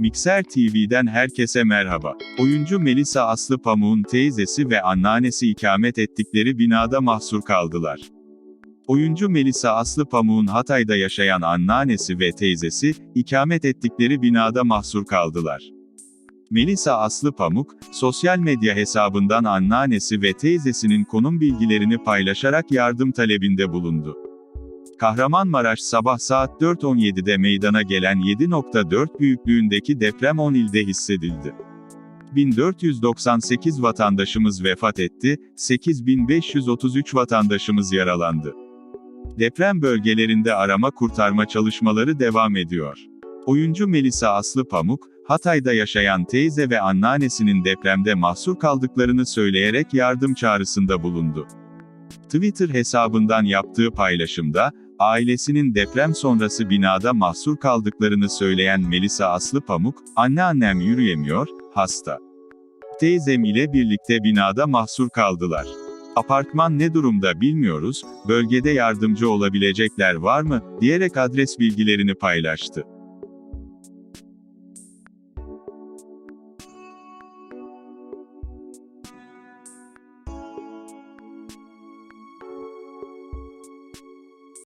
Mikser TV'den herkese merhaba. Oyuncu Melisa Aslı Pamuk'un teyzesi ve anneannesi ikamet ettikleri binada mahsur kaldılar. Oyuncu Melisa Aslı Pamuk'un Hatay'da yaşayan anneannesi ve teyzesi, ikamet ettikleri binada mahsur kaldılar. Melisa Aslı Pamuk, sosyal medya hesabından anneannesi ve teyzesinin konum bilgilerini paylaşarak yardım talebinde bulundu. Kahramanmaraş sabah saat 4.17'de meydana gelen 7.4 büyüklüğündeki deprem 10 ilde hissedildi. 1498 vatandaşımız vefat etti, 8533 vatandaşımız yaralandı. Deprem bölgelerinde arama kurtarma çalışmaları devam ediyor. Oyuncu Melisa Aslı Pamuk, Hatay'da yaşayan teyze ve anneannesinin depremde mahsur kaldıklarını söyleyerek yardım çağrısında bulundu. Twitter hesabından yaptığı paylaşımda, ailesinin deprem sonrası binada mahsur kaldıklarını söyleyen Melisa Aslı Pamuk, anneannem yürüyemiyor, hasta. Teyzem ile birlikte binada mahsur kaldılar. Apartman ne durumda bilmiyoruz, bölgede yardımcı olabilecekler var mı, diyerek adres bilgilerini paylaştı.